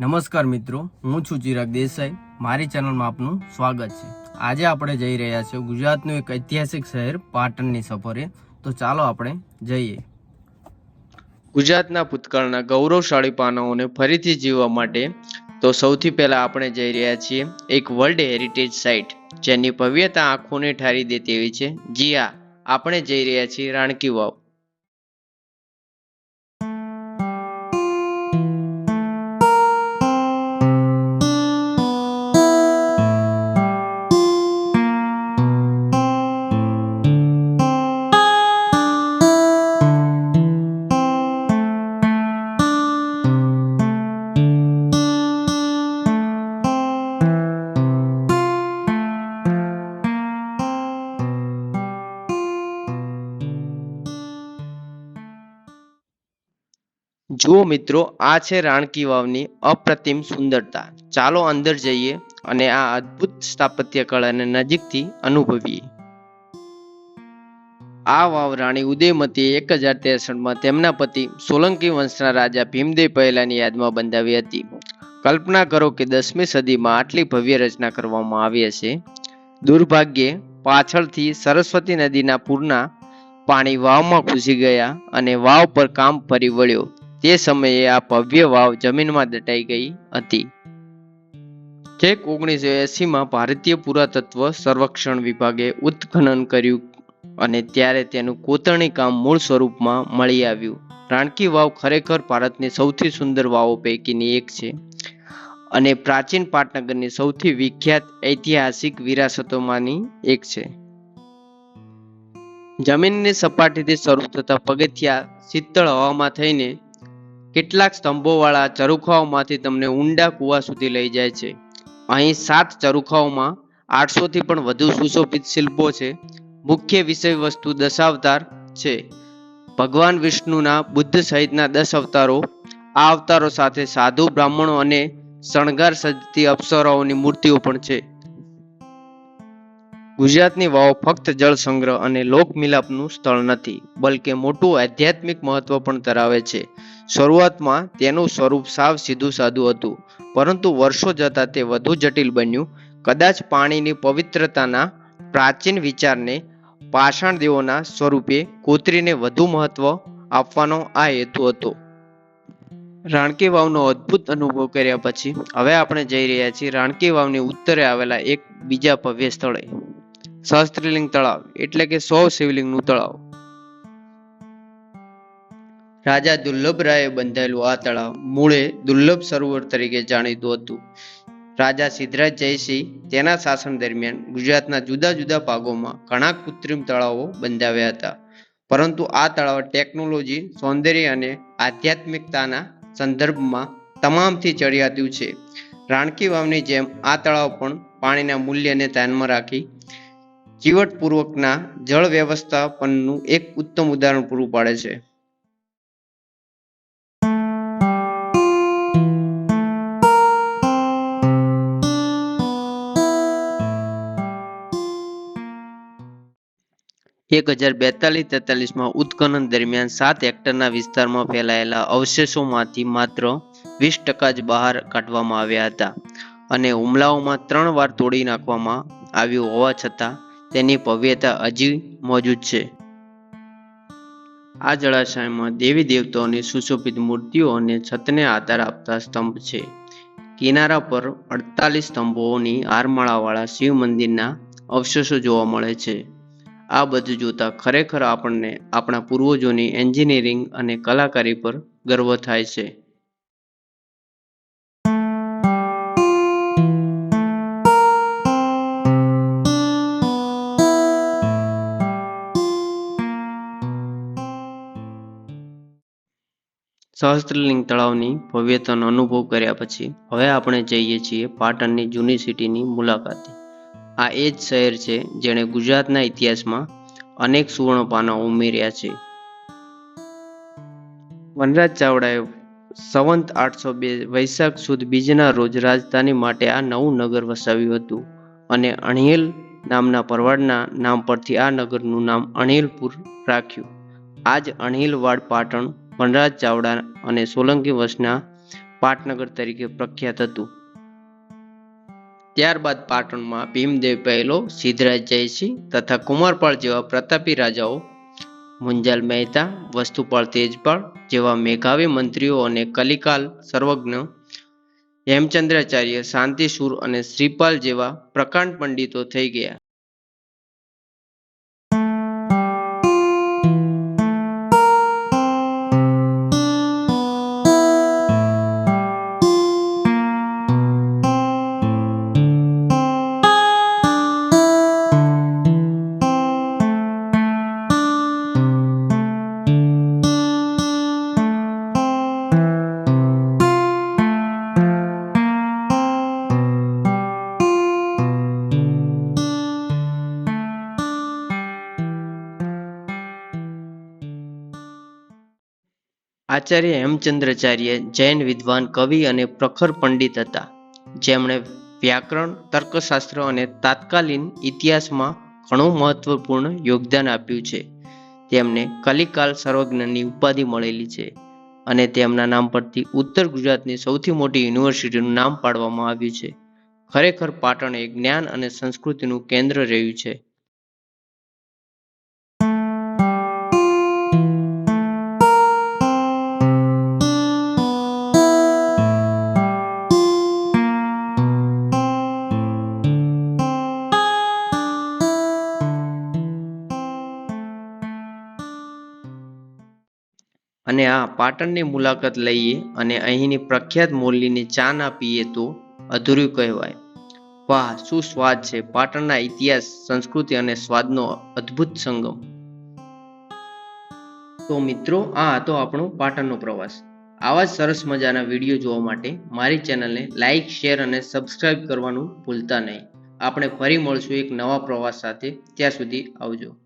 નમસ્કાર મિત્રો, હું છું ચિરાગ દેસાઈ. મારી ચેનલમાં આપનું સ્વાગત છે. આજે આપણે જઈ રહ્યા છીએ ગુજરાતનું એક ઐતિહાસિક શહેર પાટણની સફરે. તો ચાલો આપણે જઈએ. ગુજરાતના ભૂતકાળના ગૌરવશાળી પાનાઓને ફરીથી જીવવા માટે તો સૌથી પહેલા આપણે જઈ રહ્યા છીએ એક વર્લ્ડ હેરિટેજ સાઇટ, જેની ભવ્યતા આંખોને ઠારી દે તેવી છે. જી હા, આપણે જઈ રહ્યા છીએ રાણકી વાવ. જુઓ મિત્રો, આ છે રાણકી વાવની અપ્રતિમ સુંદરતા. ચાલો અંદર જઈએ અને આ અદ્ભુત સ્થાપત્ય કળાને નજીકથી અનુભવીએ. આ વાવ રાણી ઉદયમતીએ એક હજાર ત્રેસઠમાં તેમના પતિ સોલંકી વંશના રાજા ભીમદેવ પહેલાની યાદમાં બંધાવી હતી. કલ્પના કરો કે દસમી સદીમાં આટલી ભવ્ય રચના કરવામાં આવી હશે. દુર્ભાગ્યે પાછળથી સરસ્વતી નદીના પૂરના પાણી વાવમાં ઘૂસી ગયા અને વાવ પર કામ ફરી વળ્યો. તે સમયે આ ભવ્ય વાવ જમીનમાં દટાઈ ગઈ હતી. છેક ઓગણીસો એસીમાં ભારતીય પુરાતત્વ સંરક્ષણ વિભાગે ઉત્ખનન કર્યું અને ત્યારે તેનું કોતરણી કામ મૂળ સ્વરૂપમાં મળી આવ્યું. રાણકી વાવ ખરેખર ભારતની સૌથી સુંદર વાવો પૈકીની એક છે અને પ્રાચીન પાટનગરની સૌથી વિખ્યાત ઐતિહાસિક વિરાસતોમાંની એક છે. જમીનની સપાટીથી શરૂ થતા પગથિયા શીતળ હવામાં થઈને કેટલાક સ્તંભોવાળા ચરુખાઓમાંથી તમને ઊંડા કૂવા સુધી લઈ જાય છે. અહીં સાત ચરુખાઓમાં આઠસોથી પણ વધુ સુશોભિત શિલ્પો છે. મુખ્ય વિષય વસ્તુ દશાવતાર છે. ભગવાન વિષ્ણુના બુદ્ધ સહિતના દસ અવતારો, આ અવતારો સાથે સાધુ, બ્રાહ્મણો અને શણગાર સજતી અપ્સરાઓની મૂર્તિઓ પણ છે. ગુજરાતની વાવ ફક્ત જળ સંગ્રહ અને લોક મિલાપનું સ્થળ નથી, બલકે મોટું આધ્યાત્મિક મહત્વ પણ ધરાવે છે. શરૂઆતમાં તેનું સ્વરૂપ સાવ સીધું સાદું હતું, પરંતુ વર્ષો જતા તે વધુ જટિલ બન્યું. કદાચ પાણીની પવિત્રતાના પ્રાચીન વિચારને પાષાણ દેવોના સ્વરૂપે કોતરીને વધુ મહત્વ આપવાનો આ હેતુ હતો. રાણકી વાવનો અદ્ભુત અનુભવ કર્યા પછી, હવે આપણે જઈ રહ્યા છીએ રાણકી વાવની ઉત્તરે આવેલા એક બીજા ભવ્ય સ્થળે. સહસ્ત્રીલિંગ તળાવ, એટલે કે સો શિવલિંગનું તળાવ. રાજા દુર્લભરાયે બંધાયેલું આ તળાવ મૂળે દુર્લભ સરોવર તરીકે જાણીતું હતું. રાજા સિદ્ધરાજ જયસિંહ તેના શાસન દરમિયાન ગુજરાતના જુદા જુદા ભાગોમાં ઘણા કૃત્રિમ તળાવો બંધાવ્યા હતા. પરંતુ આ તળાવ ટેકનોલોજી, સૌંદર્ય અને આધ્યાત્મિકતાના સંદર્ભમાં તમામથી ચડિયાતું છે. રાણકી વાવની જેમ આ તળાવ પણ પાણીના મૂલ્યને ધ્યાનમાં રાખી ચીવટપૂર્વકના જળ વ્યવસ્થાપનનું એક ઉત્તમ ઉદાહરણ પૂરું પાડે છે. એક હજાર બેતાલીસ તેતાલીસમાં ઉત્ખનન દરમિયાન સાત હેક્ટરના વિસ્તારમાં ફેલાયેલા અવશેષોમાંથી માત્ર વીસ ટકા જ બહાર કાઢવામાં આવ્યા હતા અને હુમલાઓમાં ત્રણ વાર તોડી નાખવામાં આવ્યું હોવા છતાં તેની ભવ્યતા હજી મોજૂદ છે. આ જળાશયમાં દેવી દેવતાઓની સુશોભિત મૂર્તિઓ અને છતને આધાર આપતા સ્તંભ છે. કિનારા પર અડતાલીસ સ્તંભોની હારમાળાવાળા શિવ મંદિરના અવશેષો જોવા મળે છે. આ બધું જોતા ખરેખર આપણને આપણા પૂર્વજોની એન્જિનિયરિંગ અને કલાકારી પર ગર્વ થાય છે. સહસ્ત્રલિંગ તળાવની ભવ્યતાનો અનુભવ કર્યા પછી હવે આપણે જઈએ છીએ પાટણની જૂની સિટીની મુલાકાતે. આ એ જ શહેર છે જેણે ગુજરાતના ઇતિહાસમાં અનેક સુવર્ણ પાનાઓ ઉમેર્યા છે. વનરાજ ચાવડાએ સંવંત આઠસો બે વૈશાખ સુદ બીજના રોજ રાજધાની માટે આ નવું નગર વસાવ્યું હતું અને અણિયેલ નામના પરવાડના નામ પરથી આ નગરનું નામ અણિલપુર રાખ્યું. આજ અણહિલવાડ પાટણ વનરાજ ચાવડા અને સોલંકી વંશના પાટનગર તરીકે પ્રખ્યાત હતું. ત્યારબાદ પાટણમાં ભીમદેવ પહેલો, સિદ્ધરાજ જયસિંહ તથા કુમારપાળ જેવા પ્રતાપી રાજાઓ, મુંજાલ મહેતા, વસ્તુપાળ તેજપાળ જેવા મેઘાવી મંત્રીઓ અને કલિકાલ સર્વજ્ઞ, હેમચંદ્રાચાર્ય, શાંતિસુર અને શ્રીપાલ જેવા પ્રકાંડ પંડિતો થઈ ગયા. આચાર્ય હેમચંદ્રાચાર્ય જૈન વિદ્વાન કવિ અને પ્રખર પંડિત હતા. જેમણે વ્યાકરણ, તર્કશાસ્ત્ર અને તાત્કાલીન ઇતિહાસમાં ઘણું મહત્વપૂર્ણ યોગદાન આપ્યું છે. તેમને કલિકાલ સર્વજ્ઞની ઉપાધિ મળેલી છે અને તેમના નામ પરથી ઉત્તર ગુજરાતની સૌથી મોટી યુનિવર્સિટીનું નામ પાડવામાં આવ્યું છે. ખરેખર પાટણ એ જ્ઞાન અને સંસ્કૃતિનું કેન્દ્ર રહ્યું છે. અને આ પાટણની મુલાકાત લઈએ અને અહીંની પ્રખ્યાત મોરલીની ચા ના પીએ તો અધૂરું કહેવાય. વાહ, શું સ્વાદ છે. પાટણના ઇતિહાસ, સંસ્કૃતિ અને સ્વાદનો અદ્ભુત સંગમ. તો મિત્રો, આ હતો આપણો પાટણનો પ્રવાસ. આવા જ સરસ મજાના વીડિયો જોવા માટે મારી ચેનલને લાઇક શેર અને સબસ્ક્રાઇબ કરવાનું ભૂલતા નહીં. આપણે ફરી મળશું એક નવા પ્રવાસ સાથે. ત્યાં સુધી આવજો.